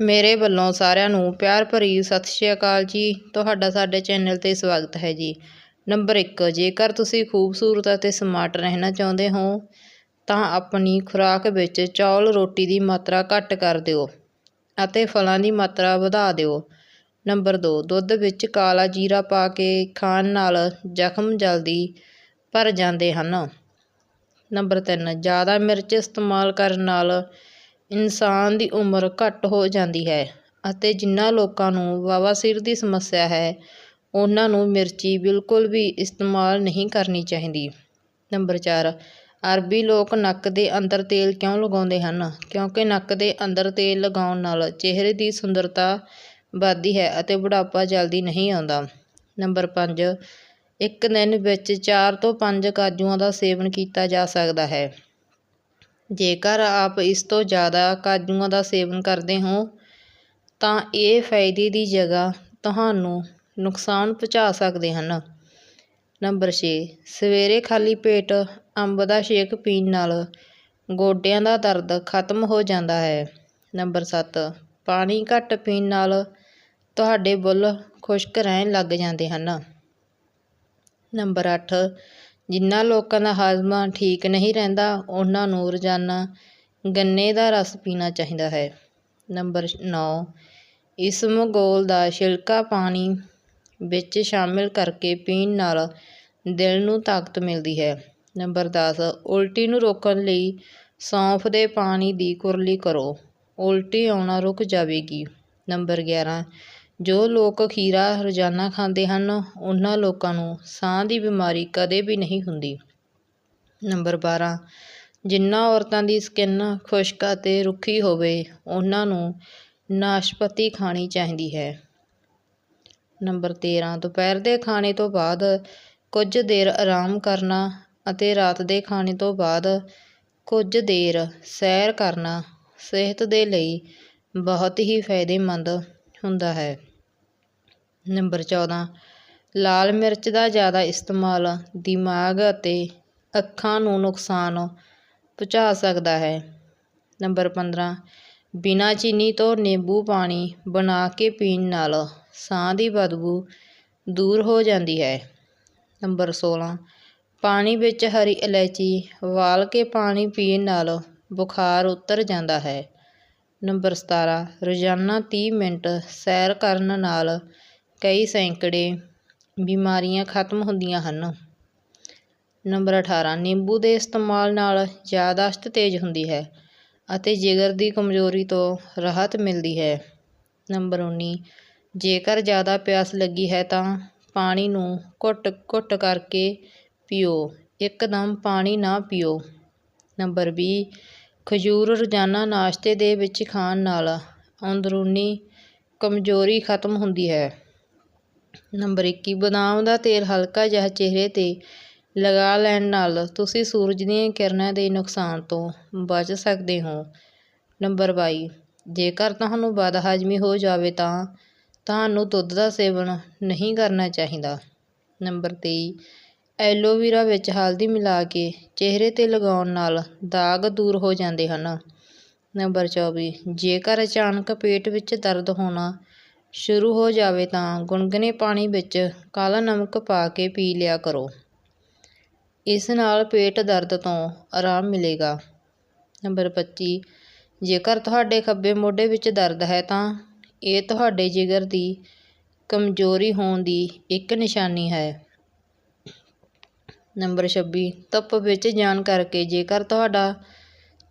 ਮੇਰੇ ਵੱਲੋਂ ਸਾਰਿਆਂ ਨੂੰ ਪਿਆਰ ਭਰੀ ਸਤਿ ਸ਼੍ਰੀ ਅਕਾਲ ਜੀ। ਤੁਹਾਡਾ ਸਾਡੇ ਚੈਨਲ 'ਤੇ ਸਵਾਗਤ ਹੈ ਜੀ। ਨੰਬਰ 1 ਜੇਕਰ ਤੁਸੀਂ ਖੂਬਸੂਰਤ ਅਤੇ ਸਮਾਰਟ ਰਹਿਣਾ ਚਾਹੁੰਦੇ ਹੋ, ਤਾਂ ਆਪਣੀ ਖੁਰਾਕ ਵਿੱਚ ਚੌਲ ਰੋਟੀ ਦੀ ਮਾਤਰਾ ਘੱਟ ਕਰ ਦਿਓ ਅਤੇ ਫਲਾਂ ਦੀ ਮਾਤਰਾ ਵਧਾ ਦਿਓ। ਨੰਬਰ 2 ਦੁੱਧ ਵਿੱਚ ਕਾਲਾ ਜੀਰਾ ਪਾ ਕੇ ਖਾਣ ਨਾਲ ਜ਼ਖਮ ਜਲਦੀ ਭਰ ਜਾਂਦੇ ਹਨ। ਨੰਬਰ 3 ਜ਼ਿਆਦਾ ਮਿਰਚ ਇਸਤੇਮਾਲ ਕਰਨ ਨਾਲ ਇਨਸਾਨ ਦੀ ਉਮਰ ਘੱਟ ਹੋ ਜਾਂਦੀ ਹੈ ਅਤੇ ਜਿਨ੍ਹਾਂ ਲੋਕਾਂ ਨੂੰ ਬਵਾਸੀਰ ਦੀ ਸਮੱਸਿਆ ਹੈ, ਉਹਨਾਂ ਨੂੰ ਮਿਰਚੀ ਬਿਲਕੁਲ ਵੀ ਇਸਤੇਮਾਲ ਨਹੀਂ ਕਰਨੀ ਚਾਹੀਦੀ। ਨੰਬਰ ਚਾਰ, ਅਰਬੀ ਲੋਕ ਨੱਕ ਦੇ ਅੰਦਰ ਤੇਲ ਕਿਉਂ ਲਗਾਉਂਦੇ ਹਨ? ਕਿਉਂਕਿ ਨੱਕ ਦੇ ਅੰਦਰ ਤੇਲ ਲਗਾਉਣ ਨਾਲ ਚਿਹਰੇ ਦੀ ਸੁੰਦਰਤਾ ਵੱਧਦੀ ਹੈ ਅਤੇ ਬੁਢਾਪਾ ਜਲਦੀ ਨਹੀਂ ਆਉਂਦਾ। ਨੰਬਰ 5 ਇੱਕ ਦਿਨ ਵਿੱਚ 4 ਤੋਂ 5 ਕਾਜੂਆਂ ਦਾ ਸੇਵਨ ਕੀਤਾ ਜਾ ਸਕਦਾ ਹੈ। ਜੇਕਰ ਆਪ ਇਸ ਤੋਂ ਜ਼ਿਆਦਾ ਕਾਜੂਆਂ ਦਾ ਸੇਵਨ ਕਰਦੇ ਹੋ, ਤਾਂ ਇਹ ਫਾਇਦੇ ਦੀ ਜਗ੍ਹਾ ਤੁਹਾਨੂੰ ਨੁਕਸਾਨ ਪਹੁੰਚਾ ਸਕਦੇ ਹਨ। ਨੰਬਰ 6 ਸਵੇਰੇ ਖਾਲੀ ਪੇਟ ਅੰਬ ਦਾ ਸ਼ੇਕ ਪੀਣ ਨਾਲ ਗੋਡਿਆਂ ਦਾ ਦਰਦ ਖਤਮ ਹੋ ਜਾਂਦਾ ਹੈ। ਨੰਬਰ 7 ਪਾਣੀ ਘੱਟ ਪੀਣ ਨਾਲ ਤੁਹਾਡੇ ਬੁੱਲ ਖੁਸ਼ਕ ਰਹਿਣ ਲੱਗ ਜਾਂਦੇ ਹਨ। ਨੰਬਰ 8 ਜਿਨ੍ਹਾਂ ਲੋਕਾਂ ਦਾ ਹਾਜ਼ਮਾ ਠੀਕ ਨਹੀਂ ਰਹਿੰਦਾ, ਉਹਨਾਂ ਨੂੰ ਰੋਜ਼ਾਨਾ ਗੰਨੇ ਦਾ ਰਸ ਪੀਣਾ ਚਾਹੀਦਾ ਹੈ। ਨੰਬਰ ਨੌ, ਇਸ ਮਗੋਲ ਦਾ ਛਿਲਕਾ ਪਾਣੀ ਵਿੱਚ ਸ਼ਾਮਿਲ ਕਰਕੇ ਪੀਣ ਨਾਲ ਦਿਲ ਨੂੰ ਤਾਕਤ ਮਿਲਦੀ ਹੈ। ਨੰਬਰ 10 ਉਲਟੀ ਨੂੰ ਰੋਕਣ ਲਈ ਸੌਂਫ ਦੇ ਪਾਣੀ ਦੀ ਕੁਰਲੀ ਕਰੋ। ਉਲਟੀ ਆਉਣਾ ਰੁਕ ਜਾਵੇਗੀ। ਨੰਬਰ 11 ਜੋ ਲੋਕ ਖੀਰਾ, ਰੋਜ਼ਾਨਾ ਖਾਂਦੇ ਹਨ, ਉਹਨਾਂ ਲੋਕਾਂ ਨੂੰ ਸਾਹ ਦੀ ਬਿਮਾਰੀ ਕਦੇ ਵੀ ਨਹੀਂ ਹੁੰਦੀ। ਨੰਬਰ 12 ਜਿਨ੍ਹਾਂ ਔਰਤਾਂ ਦੀ ਸਕਿਨ ਖੁਸ਼ਕ ਅਤੇ ਰੁੱਖੀ ਹੋਵੇ, ਉਹਨਾਂ ਨੂੰ ਨਾਸ਼ਪਤੀ ਖਾਣੀ ਚਾਹੀਦੀ ਹੈ। ਨੰਬਰ 13 ਦੁਪਹਿਰ ਦੇ ਖਾਣੇ ਤੋਂ ਬਾਅਦ ਕੁਝ ਦੇਰ ਆਰਾਮ ਕਰਨਾ ਅਤੇ ਰਾਤ ਦੇ ਖਾਣੇ ਤੋਂ ਬਾਅਦ ਕੁਝ ਦੇਰ ਸੈਰ ਕਰਨਾ ਸਿਹਤ ਦੇ ਲਈ ਬਹੁਤ ਹੀ ਫਾਇਦੇਮੰਦ ਹੁੰਦਾ ਹੈ। ਨੰਬਰ 14 ਲਾਲ ਮਿਰਚ ਦਾ ਜ਼ਿਆਦਾ ਇਸਤੇਮਾਲ ਦਿਮਾਗ ਅਤੇ ਅੱਖਾਂ ਨੂੰ ਨੁਕਸਾਨ ਪਹੁੰਚਾ ਸਕਦਾ ਹੈ। ਨੰਬਰ 15 ਬਿਨਾਂ ਚੀਨੀ ਤੋਂ ਨਿੰਬੂ ਪਾਣੀ ਬਣਾ ਕੇ ਪੀਣ ਨਾਲ ਸਾਹ ਦੀ ਬਦਬੂ ਦੂਰ ਹੋ ਜਾਂਦੀ ਹੈ। ਨੰਬਰ 16 ਪਾਣੀ ਵਿੱਚ ਹਰੀ ਇਲਾਇਚੀ ਵਾਲ ਕੇ ਪਾਣੀ ਪੀਣ ਨਾਲ ਬੁਖਾਰ ਉਤਰ ਜਾਂਦਾ ਹੈ। ਨੰਬਰ 17 ਰੋਜ਼ਾਨਾ 30 ਮਿੰਟ ਸੈਰ ਕਰਨ ਨਾਲ ਕਈ ਸੈਂਕੜੇ ਬਿਮਾਰੀਆਂ ਖਤਮ ਹੁੰਦੀਆਂ ਹਨ। ਨੰਬਰ 18 ਨਿੰਬੂ ਦੇ ਇਸਤੇਮਾਲ ਨਾਲ ਯਾਦਾਸ਼ਤ ਤੇਜ਼ ਹੁੰਦੀ ਹੈ ਅਤੇ ਜਿਗਰ ਦੀ ਕਮਜ਼ੋਰੀ ਤੋਂ ਰਾਹਤ ਮਿਲਦੀ ਹੈ। ਨੰਬਰ 19 ਜੇਕਰ ਜ਼ਿਆਦਾ ਪਿਆਸ ਲੱਗੀ ਹੈ ਤਾਂ ਪਾਣੀ ਨੂੰ ਘੁੱਟ-ਘੁੱਟ ਕਰਕੇ ਪੀਓ। ਇੱਕਦਮ ਪਾਣੀ ਨਾ ਪੀਓ। ਨੰਬਰ 20 ਖਜੂਰ ਰੋਜ਼ਾਨਾ ਨਾਸ਼ਤੇ ਦੇ ਵਿੱਚ ਖਾਣ ਨਾਲ ਅੰਦਰੂਨੀ ਕਮਜ਼ੋਰੀ ਖਤਮ ਹੁੰਦੀ ਹੈ। ਨੰਬਰ 21 ਬਦਾਮ ਦਾ ਤੇਲ ਹਲਕਾ ਜਿਹਾ ਚਿਹਰੇ 'ਤੇ ਲਗਾ ਲੈਣ ਨਾਲ ਤੁਸੀਂ ਸੂਰਜ ਦੀਆਂ ਕਿਰਨਾਂ ਦੇ ਨੁਕਸਾਨ ਤੋਂ ਬਚ ਸਕਦੇ ਹੋ। ਨੰਬਰ 22 ਜੇਕਰ ਤੁਹਾਨੂੰ ਬਦਹਜ਼ਮੀ ਹੋ ਜਾਵੇ ਤਾਂ ਤੁਹਾਨੂੰ ਦੁੱਧ ਦਾ ਸੇਵਨ ਨਹੀਂ ਕਰਨਾ ਚਾਹੀਦਾ। ਨੰਬਰ 23 ਐਲੋਵੀਰਾ ਵਿੱਚ ਹਲਦੀ ਮਿਲਾ ਕੇ ਚਿਹਰੇ 'ਤੇ ਲਗਾਉਣ ਨਾਲ ਦਾਗ ਦੂਰ ਹੋ ਜਾਂਦੇ ਹਨ। ਨੰਬਰ 24 ਜੇਕਰ ਅਚਾਨਕ ਪੇਟ ਵਿੱਚ ਦਰਦ ਹੋਣਾ ਸ਼ੁਰੂ ਹੋ ਜਾਵੇ ਤਾਂ ਗੁਨਗੁਨੇ ਪਾਣੀ ਵਿੱਚ ਕਾਲਾ ਨਮਕ ਪਾ ਕੇ ਪੀ ਲਿਆ ਕਰੋ। ਇਸ ਨਾਲ ਪੇਟ ਦਰਦ ਤੋਂ ਆਰਾਮ ਮਿਲੇਗਾ। ਨੰਬਰ 25 ਜੇਕਰ ਤੁਹਾਡੇ ਖੱਬੇ ਮੋਢੇ ਵਿੱਚ ਦਰਦ ਹੈ ਤਾਂ ਇਹ ਤੁਹਾਡੇ ਜਿਗਰ ਦੀ ਕਮਜ਼ੋਰੀ ਹੋਣ ਦੀ ਇੱਕ ਨਿਸ਼ਾਨੀ ਹੈ। ਨੰਬਰ 26 ਧੁੱਪ ਵਿੱਚ ਜਾਣ ਕਰਕੇ ਜੇਕਰ ਤੁਹਾਡਾ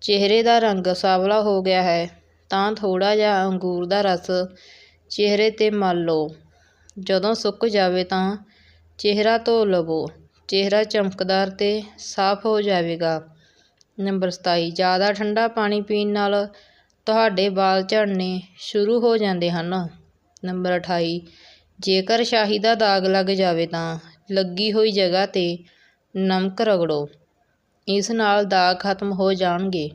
ਚਿਹਰੇ ਦਾ ਰੰਗ ਸਾਵਲਾ ਹੋ ਗਿਆ ਹੈ ਤਾਂ ਥੋੜਾ ਜਿਹਾ ਅੰਗੂਰ ਦਾ ਰਸ ਚਿਹਰੇ 'ਤੇ ਮਲ ਲਓ। ਜਦੋਂ ਸੁੱਕ ਜਾਵੇ ਤਾਂ ਚਿਹਰਾ ਧੋ ਲਵੋ। ਚਿਹਰਾ ਚਮਕਦਾਰ ਅਤੇ ਸਾਫ਼ ਹੋ ਜਾਵੇਗਾ। ਨੰਬਰ 27 ਜ਼ਿਆਦਾ ਠੰਡਾ ਪਾਣੀ ਪੀਣ ਨਾਲ ਤੁਹਾਡੇ ਵਾਲ ਝੜਨੇ ਸ਼ੁਰੂ ਹੋ ਜਾਂਦੇ ਹਨ। ਨੰਬਰ 28 ਜੇਕਰ ਸ਼ਾਹੀ ਦਾ ਦਾਗ ਲੱਗ ਜਾਵੇ ਤਾਂ ਲੱਗੀ ਹੋਈ ਜਗ੍ਹਾ 'ਤੇ ਨਮਕ ਰਗੜੋ। ਇਸ ਨਾਲ ਦਾਗ ਖਤਮ ਹੋ ਜਾਣਗੇ।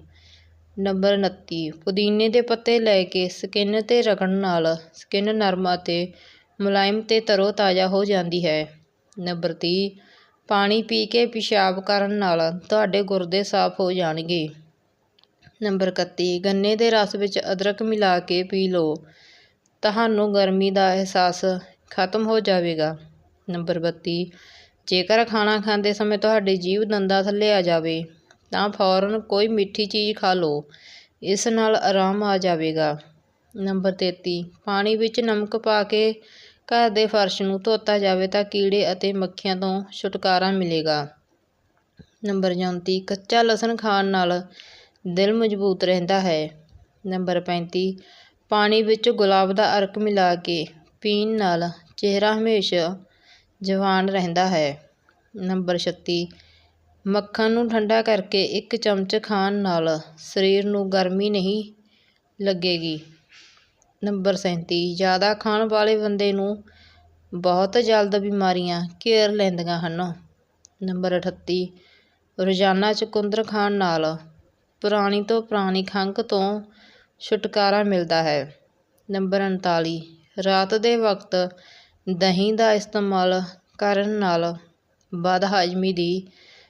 ਨੰਬਰ 29 ਪੁਦੀਨੇ ਦੇ ਪੱਤੇ ਲੈ ਕੇ ਸਕਿਨ 'ਤੇ ਰਗੜਨ ਨਾਲ ਸਕਿਨ ਨਰਮ ਅਤੇ ਮੁਲਾਇਮ ਅਤੇ ਤਰੋ ਤਾਜ਼ਾ ਹੋ ਜਾਂਦੀ ਹੈ। ਨੰਬਰ ਤੀਹ। ਪਾਣੀ ਪੀ ਕੇ ਪਿਸ਼ਾਬ ਕਰਨ ਨਾਲ ਤੁਹਾਡੇ ਗੁਰਦੇ ਸਾਫ਼ ਹੋ ਜਾਣਗੇ। ਨੰਬਰ 31 ਗੰਨੇ ਦੇ ਰਸ ਵਿੱਚ ਅਦਰਕ ਮਿਲਾ ਕੇ ਪੀ ਲਓ। ਤੁਹਾਨੂੰ ਗਰਮੀ ਦਾ ਅਹਿਸਾਸ ਖਤਮ ਹੋ ਜਾਵੇਗਾ। ਨੰਬਰ 32 ਜੇਕਰ ਖਾਣਾ ਖਾਂਦੇ ਸਮੇਂ ਤੁਹਾਡੀ ਜੀਭ ਦੰਦਾਂ ਥੱਲੇ ਆ ਜਾਵੇ ਤਾਂ ਫੌਰਨ ਕੋਈ ਮਿੱਠੀ ਚੀਜ਼ ਖਾ ਲਓ, ਇਸ ਨਾਲ ਆਰਾਮ ਆ ਜਾਵੇਗਾ। ਨੰਬਰ 33 ਪਾਣੀ ਵਿੱਚ ਨਮਕ ਪਾ ਕੇ ਘਰ ਦੇ ਫਰਸ਼ ਨੂੰ ਧੋਤਾ ਜਾਵੇ ਤਾਂ ਕੀੜੇ ਅਤੇ ਮੱਖੀਆਂ ਤੋਂ ਛੁਟਕਾਰਾ ਮਿਲੇਗਾ। ਨੰਬਰ 34 ਕੱਚਾ ਲਸਣ ਖਾਣ ਨਾਲ ਦਿਲ ਮਜ਼ਬੂਤ ਰਹਿੰਦਾ ਹੈ। ਨੰਬਰ 35 ਪਾਣੀ ਵਿੱਚ ਗੁਲਾਬ ਦਾ ਅਰਕ ਮਿਲਾ ਕੇ ਪੀਣ ਨਾਲ ਚਿਹਰਾ ਹਮੇਸ਼ਾ ਜਵਾਨ ਰਹਿੰਦਾ ਹੈ। ਨੰਬਰ 36 ਮੱਖਣ ਨੂੰ ਠੰਡਾ ਕਰਕੇ ਇੱਕ ਚਮਚ ਖਾਣ ਨਾਲ ਸਰੀਰ ਨੂੰ ਗਰਮੀ ਨਹੀਂ ਲੱਗੇਗੀ। ਨੰਬਰ 37 ਜ਼ਿਆਦਾ ਖਾਣ ਵਾਲੇ ਬੰਦੇ ਨੂੰ ਬਹੁਤ ਜਲਦ ਬਿਮਾਰੀਆਂ ਘੇਰ ਲੈਂਦੀਆਂ ਹਨ। ਨੰਬਰ 38 ਰੋਜ਼ਾਨਾ ਚੁਕੰਦਰ ਖਾਣ ਨਾਲ ਪੁਰਾਣੀ ਤੋਂ ਪੁਰਾਣੀ ਖੰਘ ਤੋਂ ਛੁਟਕਾਰਾ ਮਿਲਦਾ ਹੈ। ਨੰਬਰ 39 ਰਾਤ ਦੇ ਵਕਤ ਦਹੀਂ ਦਾ ਇਸਤੇਮਾਲ ਕਰਨ ਨਾਲ ਬਦ ਹਾਜ਼ਮੀ ਦੀ